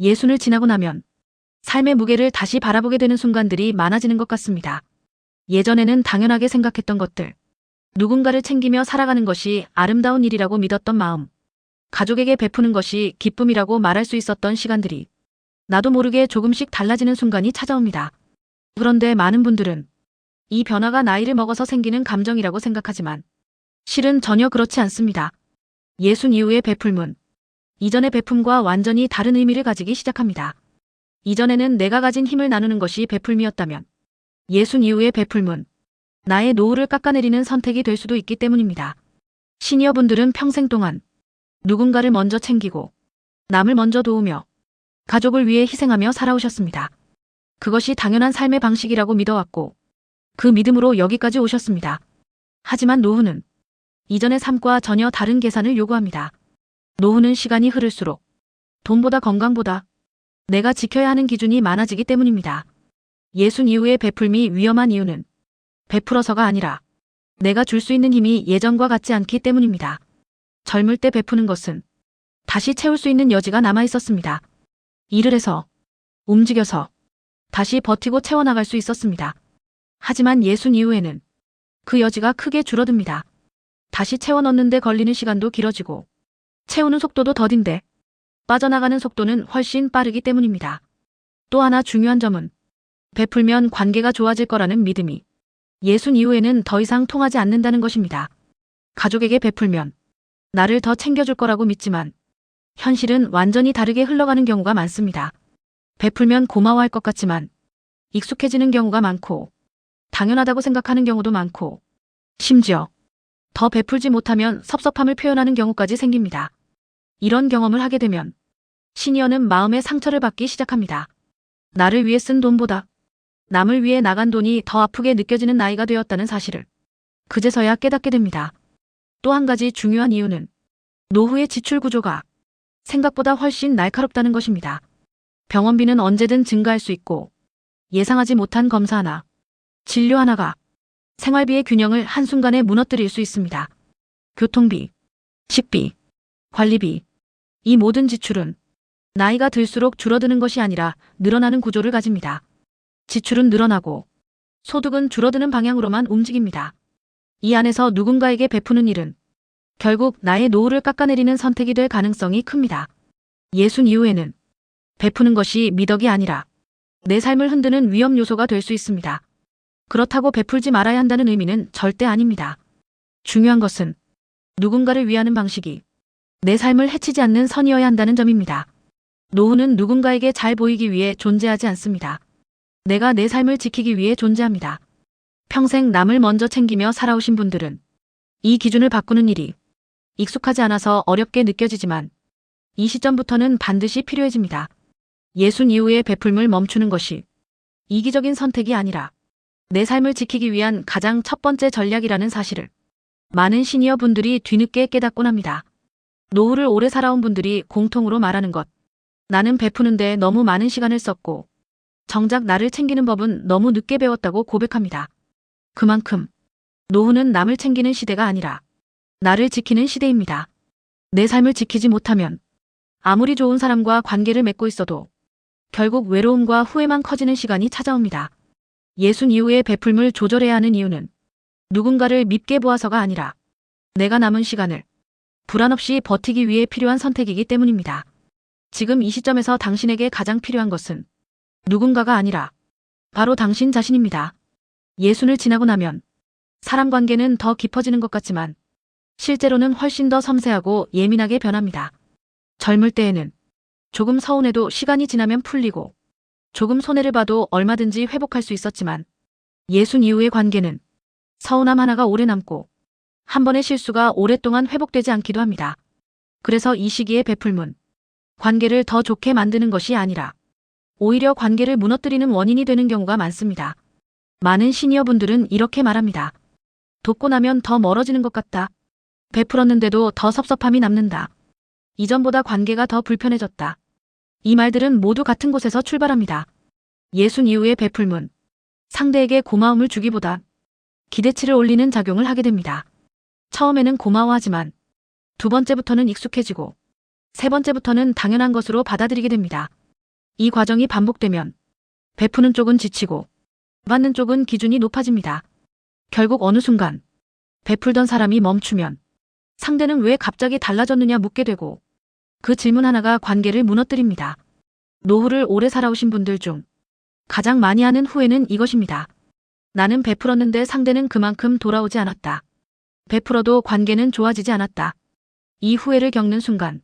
예순을 지나고 나면 삶의 무게를 다시 바라보게 되는 순간들이 많아지는 것 같습니다. 예전에는 당연하게 생각했던 것들, 누군가를 챙기며 살아가는 것이 아름다운 일이라고 믿었던 마음, 가족에게 베푸는 것이 기쁨이라고 말할 수 있었던 시간들이 나도 모르게 조금씩 달라지는 순간이 찾아옵니다. 그런데 많은 분들은 이 변화가 나이를 먹어서 생기는 감정이라고 생각하지만 실은 전혀 그렇지 않습니다. 예순 이후의 베풀문. 이전의 베품과 완전히 다른 의미를 가지기 시작합니다. 이전에는 내가 가진 힘을 나누는 것이 베풀미였다면 예순 이후의 베풀문. 나의 노후를 깎아내리는 선택이 될 수도 있기 때문입니다. 시니어분들은 평생 동안 누군가를 먼저 챙기고 남을 먼저 도우며 가족을 위해 희생하며 살아오셨습니다. 그것이 당연한 삶의 방식이라고 믿어왔고 그 믿음으로 여기까지 오셨습니다. 하지만 노후는 이전의 삶과 전혀 다른 계산을 요구합니다. 노후는 시간이 흐를수록 돈보다 건강보다 내가 지켜야 하는 기준이 많아지기 때문입니다. 예순 이후의 베풀미 위험한 이유는 베풀어서가 아니라 내가 줄 수 있는 힘이 예전과 같지 않기 때문입니다. 젊을 때 베푸는 것은 다시 채울 수 있는 여지가 남아 있었습니다. 일을 해서, 움직여서, 다시 버티고 채워나갈 수 있었습니다. 하지만 예순 이후에는 그 여지가 크게 줄어듭니다. 다시 채워 넣는데 걸리는 시간도 길어지고, 채우는 속도도 더딘데, 빠져나가는 속도는 훨씬 빠르기 때문입니다. 또 하나 중요한 점은, 베풀면 관계가 좋아질 거라는 믿음이 예순 이후에는 더 이상 통하지 않는다는 것입니다. 가족에게 베풀면, 나를 더 챙겨줄 거라고 믿지만 현실은 완전히 다르게 흘러가는 경우가 많습니다. 베풀면 고마워할 것 같지만 익숙해지는 경우가 많고 당연하다고 생각하는 경우도 많고 심지어 더 베풀지 못하면 섭섭함을 표현하는 경우까지 생깁니다. 이런 경험을 하게 되면 시니어는 마음의 상처를 받기 시작합니다. 나를 위해 쓴 돈보다 남을 위해 나간 돈이 더 아프게 느껴지는 나이가 되었다는 사실을 그제서야 깨닫게 됩니다. 또 한 가지 중요한 이유는 노후의 지출 구조가 생각보다 훨씬 날카롭다는 것입니다. 병원비는 언제든 증가할 수 있고 예상하지 못한 검사 하나, 진료 하나가 생활비의 균형을 한순간에 무너뜨릴 수 있습니다. 교통비, 식비, 관리비, 이 모든 지출은 나이가 들수록 줄어드는 것이 아니라 늘어나는 구조를 가집니다. 지출은 늘어나고 소득은 줄어드는 방향으로만 움직입니다. 이 안에서 누군가에게 베푸는 일은 결국 나의 노후를 깎아내리는 선택이 될 가능성이 큽니다. 예순 이후에는 베푸는 것이 미덕이 아니라 내 삶을 흔드는 위험 요소가 될 수 있습니다. 그렇다고 베풀지 말아야 한다는 의미는 절대 아닙니다. 중요한 것은 누군가를 위하는 방식이 내 삶을 해치지 않는 선이어야 한다는 점입니다. 노후는 누군가에게 잘 보이기 위해 존재하지 않습니다. 내가 내 삶을 지키기 위해 존재합니다. 평생 남을 먼저 챙기며 살아오신 분들은 이 기준을 바꾸는 일이 익숙하지 않아서 어렵게 느껴지지만 이 시점부터는 반드시 필요해집니다. 예순 이후의 베풀물 멈추는 것이 이기적인 선택이 아니라 내 삶을 지키기 위한 가장 첫 번째 전략이라는 사실을 많은 시니어 분들이 뒤늦게 깨닫곤 합니다. 노후를 오래 살아온 분들이 공통으로 말하는 것. 나는 베푸는데 너무 많은 시간을 썼고 정작 나를 챙기는 법은 너무 늦게 배웠다고 고백합니다. 그만큼 노후는 남을 챙기는 시대가 아니라 나를 지키는 시대입니다. 내 삶을 지키지 못하면 아무리 좋은 사람과 관계를 맺고 있어도 결국 외로움과 후회만 커지는 시간이 찾아옵니다. 예순 이후에 베풀물 조절해야 하는 이유는 누군가를 밉게 보아서가 아니라 내가 남은 시간을 불안 없이 버티기 위해 필요한 선택이기 때문입니다. 지금 이 시점에서 당신에게 가장 필요한 것은 누군가가 아니라 바로 당신 자신입니다. 예순을 지나고 나면 사람 관계는 더 깊어지는 것 같지만 실제로는 훨씬 더 섬세하고 예민하게 변합니다. 젊을 때에는 조금 서운해도 시간이 지나면 풀리고 조금 손해를 봐도 얼마든지 회복할 수 있었지만 예순 이후의 관계는 서운함 하나가 오래 남고 한 번의 실수가 오랫동안 회복되지 않기도 합니다. 그래서 이 시기에 베풀문 관계를 더 좋게 만드는 것이 아니라 오히려 관계를 무너뜨리는 원인이 되는 경우가 많습니다. 많은 시니어분들은 이렇게 말합니다. 돕고 나면 더 멀어지는 것 같다. 베풀었는데도 더 섭섭함이 남는다. 이전보다 관계가 더 불편해졌다. 이 말들은 모두 같은 곳에서 출발합니다. 예순 이후의 베풀문. 상대에게 고마움을 주기보다 기대치를 올리는 작용을 하게 됩니다. 처음에는 고마워하지만 두 번째부터는 익숙해지고 세 번째부터는 당연한 것으로 받아들이게 됩니다. 이 과정이 반복되면 베푸는 쪽은 지치고 받는 쪽은 기준이 높아집니다. 결국 어느 순간 베풀던 사람이 멈추면 상대는 왜 갑자기 달라졌느냐 묻게 되고 그 질문 하나가 관계를 무너뜨립니다. 노후를 오래 살아오신 분들 중 가장 많이 하는 후회는 이것입니다. 나는 베풀었는데 상대는 그만큼 돌아오지 않았다. 베풀어도 관계는 좋아지지 않았다. 이 후회를 겪는 순간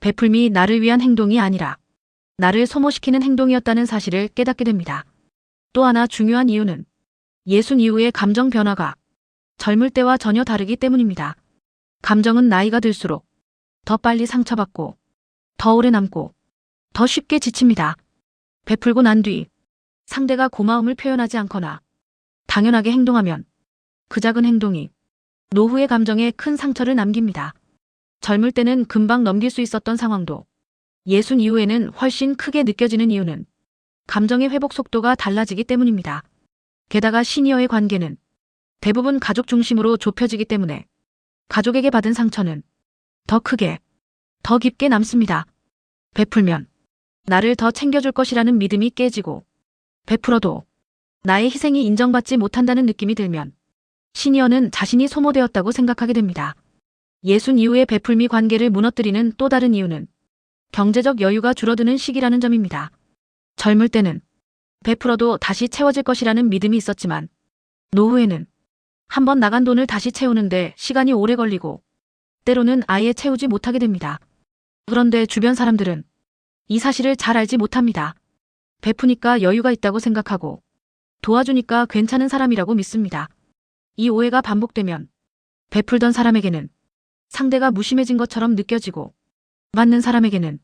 베풀미 나를 위한 행동이 아니라 나를 소모시키는 행동이었다는 사실을 깨닫게 됩니다. 또 하나 중요한 이유는 예순 이후의 감정 변화가 젊을 때와 전혀 다르기 때문입니다. 감정은 나이가 들수록 더 빨리 상처받고 더 오래 남고 더 쉽게 지칩니다. 베풀고 난 뒤 상대가 고마움을 표현하지 않거나 당연하게 행동하면 그 작은 행동이 노후의 감정에 큰 상처를 남깁니다. 젊을 때는 금방 넘길 수 있었던 상황도 예순 이후에는 훨씬 크게 느껴지는 이유는 감정의 회복 속도가 달라지기 때문입니다. 게다가 시니어의 관계는 대부분 가족 중심으로 좁혀지기 때문에 가족에게 받은 상처는 더 크게, 더 깊게 남습니다. 베풀면 나를 더 챙겨줄 것이라는 믿음이 깨지고 베풀어도 나의 희생이 인정받지 못한다는 느낌이 들면 시니어는 자신이 소모되었다고 생각하게 됩니다. 예순 이후의 베풀미 관계를 무너뜨리는 또 다른 이유는 경제적 여유가 줄어드는 시기라는 점입니다. 젊을 때는 베풀어도 다시 채워질 것이라는 믿음이 있었지만 노후에는 한번 나간 돈을 다시 채우는데 시간이 오래 걸리고 때로는 아예 채우지 못하게 됩니다. 그런데 주변 사람들은 이 사실을 잘 알지 못합니다. 베푸니까 여유가 있다고 생각하고 도와주니까 괜찮은 사람이라고 믿습니다. 이 오해가 반복되면 베풀던 사람에게는 상대가 무심해진 것처럼 느껴지고 맞는 사람에게는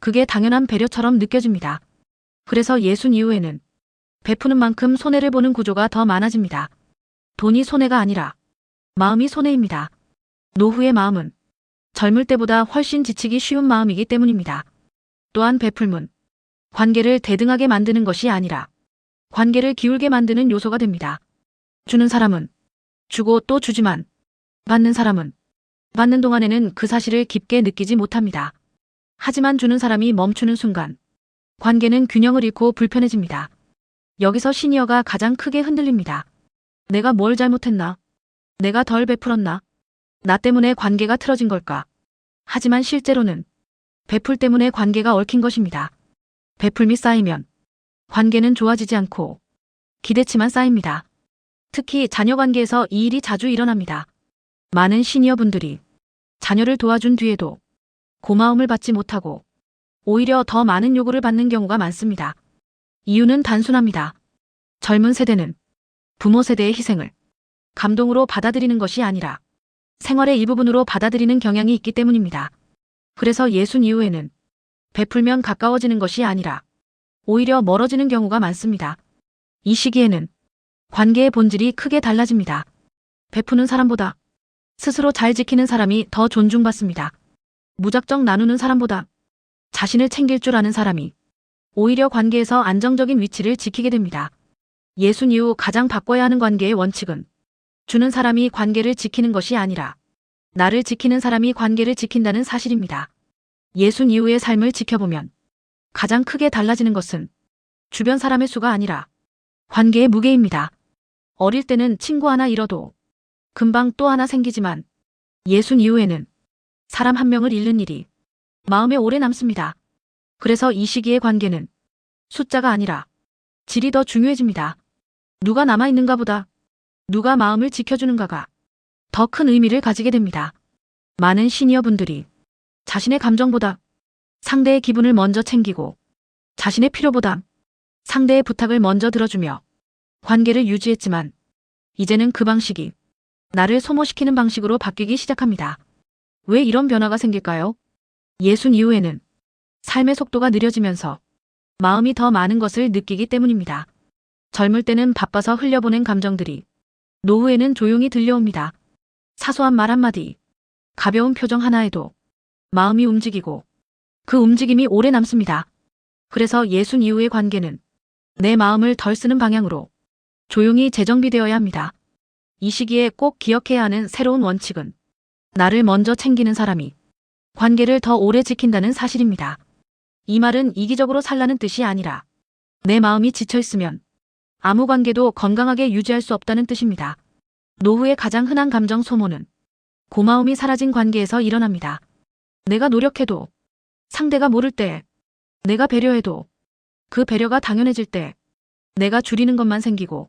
그게 당연한 배려처럼 느껴집니다. 그래서 예순 이후에는 베푸는 만큼 손해를 보는 구조가 더 많아집니다. 돈이 손해가 아니라 마음이 손해입니다. 노후의 마음은 젊을 때보다 훨씬 지치기 쉬운 마음이기 때문입니다. 또한 베풀문, 관계를 대등하게 만드는 것이 아니라 관계를 기울게 만드는 요소가 됩니다. 주는 사람은 주고 또 주지만 받는 사람은 받는 동안에는 그 사실을 깊게 느끼지 못합니다. 하지만 주는 사람이 멈추는 순간 관계는 균형을 잃고 불편해집니다. 여기서 시니어가 가장 크게 흔들립니다. 내가 뭘 잘못했나? 내가 덜 베풀었나? 나 때문에 관계가 틀어진 걸까? 하지만 실제로는 베풀 때문에 관계가 얽힌 것입니다. 베풀미 쌓이면 관계는 좋아지지 않고 기대치만 쌓입니다. 특히 자녀 관계에서 이 일이 자주 일어납니다. 많은 시니어 분들이 자녀를 도와준 뒤에도 고마움을 받지 못하고 오히려 더 많은 요구를 받는 경우가 많습니다. 이유는 단순합니다. 젊은 세대는 부모 세대의 희생을 감동으로 받아들이는 것이 아니라 생활의 일부분으로 받아들이는 경향이 있기 때문입니다. 그래서 예순 이후에는 베풀면 가까워지는 것이 아니라 오히려 멀어지는 경우가 많습니다. 이 시기에는 관계의 본질이 크게 달라집니다. 베푸는 사람보다 스스로 잘 지키는 사람이 더 존중받습니다. 무작정 나누는 사람보다 자신을 챙길 줄 아는 사람이 오히려 관계에서 안정적인 위치를 지키게 됩니다. 예순 이후 가장 바꿔야 하는 관계의 원칙은 주는 사람이 관계를 지키는 것이 아니라 나를 지키는 사람이 관계를 지킨다는 사실입니다. 예순 이후의 삶을 지켜보면 가장 크게 달라지는 것은 주변 사람의 수가 아니라 관계의 무게입니다. 어릴 때는 친구 하나 잃어도 금방 또 하나 생기지만 예순 이후에는 사람 한 명을 잃는 일이 마음에 오래 남습니다. 그래서 이 시기의 관계는 숫자가 아니라 질이 더 중요해집니다. 누가 남아있는가 보다 누가 마음을 지켜주는가가 더 큰 의미를 가지게 됩니다. 많은 시니어 분들이 자신의 감정보다 상대의 기분을 먼저 챙기고 자신의 필요보다 상대의 부탁을 먼저 들어주며 관계를 유지했지만 이제는 그 방식이 나를 소모시키는 방식으로 바뀌기 시작합니다. 왜 이런 변화가 생길까요? 예순 이후에는 삶의 속도가 느려지면서 마음이 더 많은 것을 느끼기 때문입니다. 젊을 때는 바빠서 흘려보낸 감정들이 노후에는 조용히 들려옵니다. 사소한 말 한마디, 가벼운 표정 하나에도 마음이 움직이고 그 움직임이 오래 남습니다. 그래서 예순 이후의 관계는 내 마음을 덜 쓰는 방향으로 조용히 재정비되어야 합니다. 이 시기에 꼭 기억해야 하는 새로운 원칙은 나를 먼저 챙기는 사람이 관계를 더 오래 지킨다는 사실입니다. 이 말은 이기적으로 살라는 뜻이 아니라 내 마음이 지쳐 있으면 아무 관계도 건강하게 유지할 수 없다는 뜻입니다. 노후의 가장 흔한 감정 소모는 고마움이 사라진 관계에서 일어납니다. 내가 노력해도 상대가 모를 때, 내가 배려해도 그 배려가 당연해질 때, 내가 줄이는 것만 생기고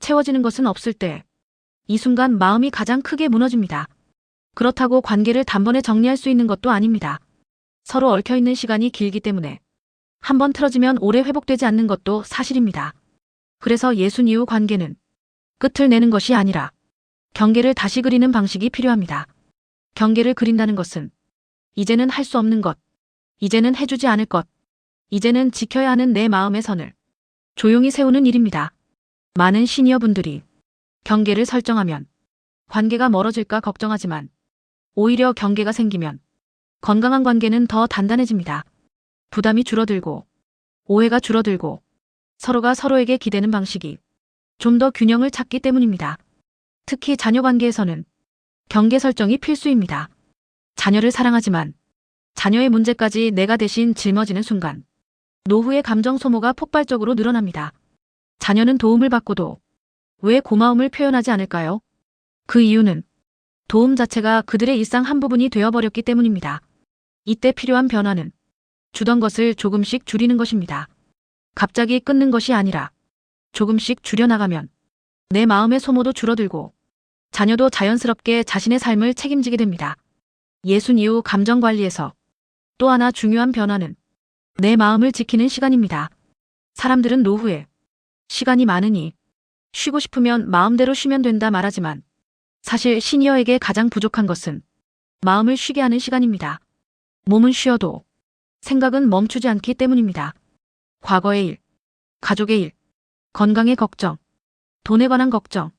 채워지는 것은 없을 때, 이 순간 마음이 가장 크게 무너집니다. 그렇다고 관계를 단번에 정리할 수 있는 것도 아닙니다. 서로 얽혀있는 시간이 길기 때문에 한 번 틀어지면 오래 회복되지 않는 것도 사실입니다. 그래서 예순 이후 관계는 끝을 내는 것이 아니라 경계를 다시 그리는 방식이 필요합니다. 경계를 그린다는 것은 이제는 할 수 없는 것, 이제는 해주지 않을 것, 이제는 지켜야 하는 내 마음의 선을 조용히 세우는 일입니다. 많은 시니어분들이 경계를 설정하면 관계가 멀어질까 걱정하지만 오히려 경계가 생기면 건강한 관계는 더 단단해집니다. 부담이 줄어들고 오해가 줄어들고 서로가 서로에게 기대는 방식이 좀 더 균형을 찾기 때문입니다. 특히 자녀 관계에서는 경계 설정이 필수입니다. 자녀를 사랑하지만 자녀의 문제까지 내가 대신 짊어지는 순간 노후의 감정 소모가 폭발적으로 늘어납니다. 자녀는 도움을 받고도 왜 고마움을 표현하지 않을까요? 그 이유는 도움 자체가 그들의 일상 한 부분이 되어버렸기 때문입니다. 이때 필요한 변화는 주던 것을 조금씩 줄이는 것입니다. 갑자기 끊는 것이 아니라 조금씩 줄여나가면 내 마음의 소모도 줄어들고 자녀도 자연스럽게 자신의 삶을 책임지게 됩니다. 예순 이후 감정 관리에서 또 하나 중요한 변화는 내 마음을 지키는 시간입니다. 사람들은 노후에 시간이 많으니 쉬고 싶으면 마음대로 쉬면 된다 말하지만 사실 시니어에게 가장 부족한 것은 마음을 쉬게 하는 시간입니다. 몸은 쉬어도 생각은 멈추지 않기 때문입니다. 과거의 일, 가족의 일, 건강의 걱정, 돈에 관한 걱정,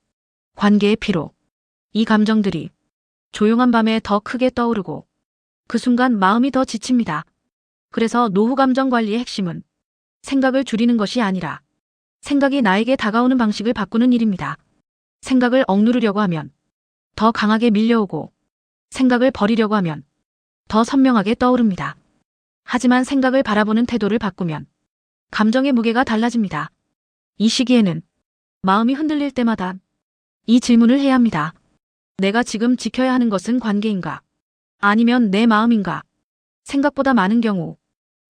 관계의 피로, 이 감정들이 조용한 밤에 더 크게 떠오르고 그 순간 마음이 더 지칩니다. 그래서 노후 감정 관리의 핵심은 생각을 줄이는 것이 아니라 생각이 나에게 다가오는 방식을 바꾸는 일입니다. 생각을 억누르려고 하면 더 강하게 밀려오고 생각을 버리려고 하면 더 선명하게 떠오릅니다. 하지만 생각을 바라보는 태도를 바꾸면 감정의 무게가 달라집니다. 이 시기에는 마음이 흔들릴 때마다 이 질문을 해야 합니다. 내가 지금 지켜야 하는 것은 관계인가? 아니면 내 마음인가? 생각보다 많은 경우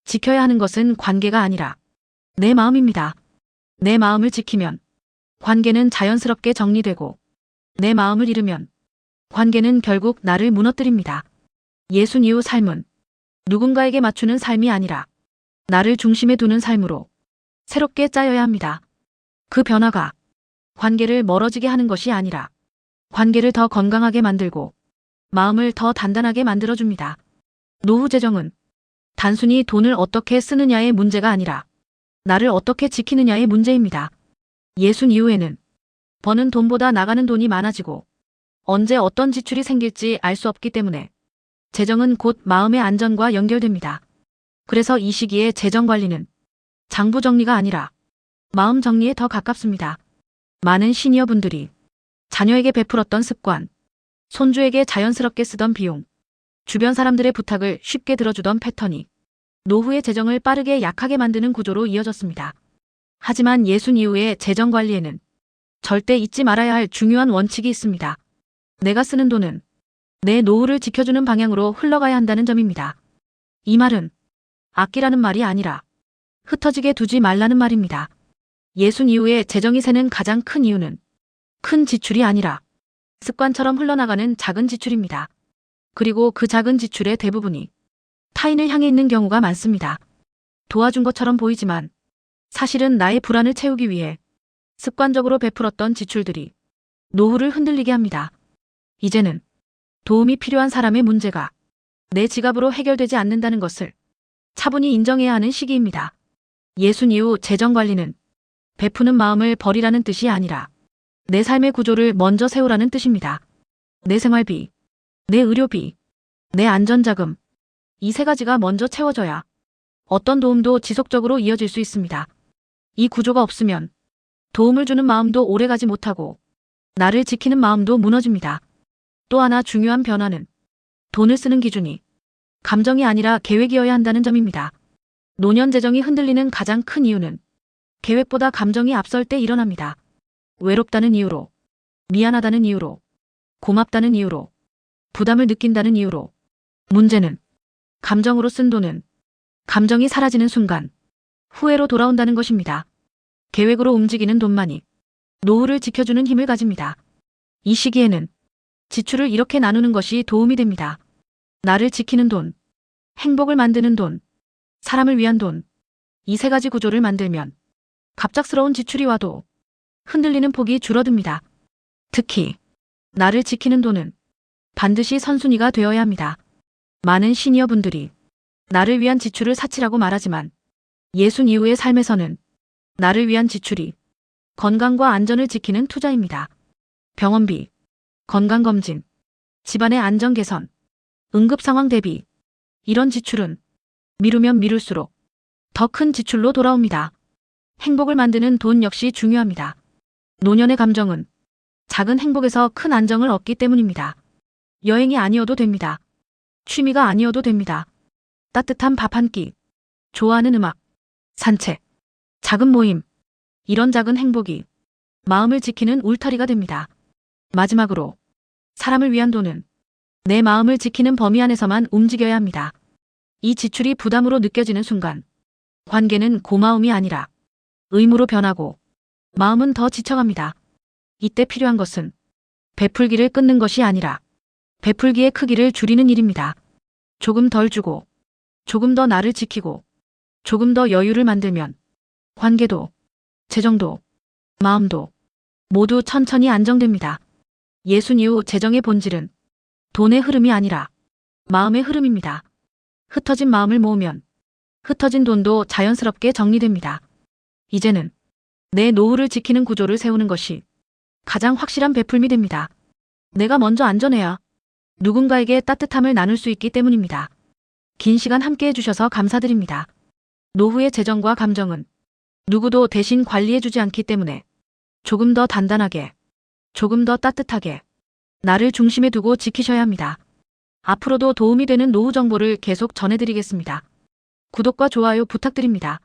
지켜야 하는 것은 관계가 아니라 내 마음입니다. 내 마음을 지키면 관계는 자연스럽게 정리되고 내 마음을 잃으면 관계는 결국 나를 무너뜨립니다. 예순 이후 삶은 누군가에게 맞추는 삶이 아니라 나를 중심에 두는 삶으로 새롭게 짜여야 합니다. 그 변화가 관계를 멀어지게 하는 것이 아니라 관계를 더 건강하게 만들고 마음을 더 단단하게 만들어줍니다. 노후 재정은 단순히 돈을 어떻게 쓰느냐의 문제가 아니라 나를 어떻게 지키느냐의 문제입니다. 예순 이후에는 버는 돈보다 나가는 돈이 많아지고 언제 어떤 지출이 생길지 알 수 없기 때문에 재정은 곧 마음의 안전과 연결됩니다. 그래서 이 시기에 재정 관리는 장부 정리가 아니라 마음 정리에 더 가깝습니다. 많은 시니어분들이 자녀에게 베풀었던 습관, 손주에게 자연스럽게 쓰던 비용, 주변 사람들의 부탁을 쉽게 들어주던 패턴이 노후의 재정을 빠르게 약하게 만드는 구조로 이어졌습니다. 하지만 예순 이후의 재정 관리에는 절대 잊지 말아야 할 중요한 원칙이 있습니다. 내가 쓰는 돈은 내 노후를 지켜주는 방향으로 흘러가야 한다는 점입니다. 이 말은 아끼라는 말이 아니라 흩어지게 두지 말라는 말입니다. 예순 이후에 재정이 새는 가장 큰 이유는 큰 지출이 아니라 습관처럼 흘러나가는 작은 지출입니다. 그리고 그 작은 지출의 대부분이 타인을 향해 있는 경우가 많습니다. 도와준 것처럼 보이지만 사실은 나의 불안을 채우기 위해 습관적으로 베풀었던 지출들이 노후를 흔들리게 합니다. 이제는 도움이 필요한 사람의 문제가 내 지갑으로 해결되지 않는다는 것을 차분히 인정해야 하는 시기입니다. 예순 이후 재정 관리는 베푸는 마음을 버리라는 뜻이 아니라 내 삶의 구조를 먼저 세우라는 뜻입니다. 내 생활비, 내 의료비, 내 안전자금, 이 세 가지가 먼저 채워져야 어떤 도움도 지속적으로 이어질 수 있습니다. 이 구조가 없으면 도움을 주는 마음도 오래가지 못하고 나를 지키는 마음도 무너집니다. 또 하나 중요한 변화는 돈을 쓰는 기준이 감정이 아니라 계획이어야 한다는 점입니다. 노년 재정이 흔들리는 가장 큰 이유는 계획보다 감정이 앞설 때 일어납니다. 외롭다는 이유로, 미안하다는 이유로, 고맙다는 이유로, 부담을 느낀다는 이유로. 문제는 감정으로 쓴 돈은 감정이 사라지는 순간 후회로 돌아온다는 것입니다. 계획으로 움직이는 돈만이 노후를 지켜주는 힘을 가집니다. 이 시기에는 지출을 이렇게 나누는 것이 도움이 됩니다. 나를 지키는 돈, 행복을 만드는 돈, 사람을 위한 돈. 이 세 가지 구조를 만들면 갑작스러운 지출이 와도 흔들리는 폭이 줄어듭니다. 특히 나를 지키는 돈은 반드시 선순위가 되어야 합니다. 많은 시니어 분들이 나를 위한 지출을 사치라고 말하지만 예순 이후의 삶에서는 나를 위한 지출이 건강과 안전을 지키는 투자입니다. 병원비, 건강검진, 집안의 안전 개선, 응급 상황 대비. 이런 지출은 미루면 미룰수록 더 큰 지출로 돌아옵니다. 행복을 만드는 돈 역시 중요합니다. 노년의 감정은 작은 행복에서 큰 안정을 얻기 때문입니다. 여행이 아니어도 됩니다. 취미가 아니어도 됩니다. 따뜻한 밥 한 끼, 좋아하는 음악, 산책, 작은 모임, 이런 작은 행복이 마음을 지키는 울타리가 됩니다. 마지막으로 사람을 위한 돈은 내 마음을 지키는 범위 안에서만 움직여야 합니다. 이 지출이 부담으로 느껴지는 순간 관계는 고마움이 아니라 의무로 변하고 마음은 더 지쳐갑니다. 이때 필요한 것은 베풀기를 끊는 것이 아니라 베풀기의 크기를 줄이는 일입니다. 조금 덜 주고 조금 더 나를 지키고 조금 더 여유를 만들면 관계도 재정도 마음도 모두 천천히 안정됩니다. 예순 이후 재정의 본질은 돈의 흐름이 아니라 마음의 흐름입니다. 흩어진 마음을 모으면 흩어진 돈도 자연스럽게 정리됩니다. 이제는 내 노후를 지키는 구조를 세우는 것이 가장 확실한 베풀미 됩니다. 내가 먼저 안전해야 누군가에게 따뜻함을 나눌 수 있기 때문입니다. 긴 시간 함께 해 주셔서 감사드립니다. 노후의 재정과 감정은 누구도 대신 관리해 주지 않기 때문에 조금 더 단단하게, 조금 더 따뜻하게 나를 중심에 두고 지키셔야 합니다. 앞으로도 도움이 되는 노후 정보를 계속 전해드리겠습니다. 구독과 좋아요 부탁드립니다.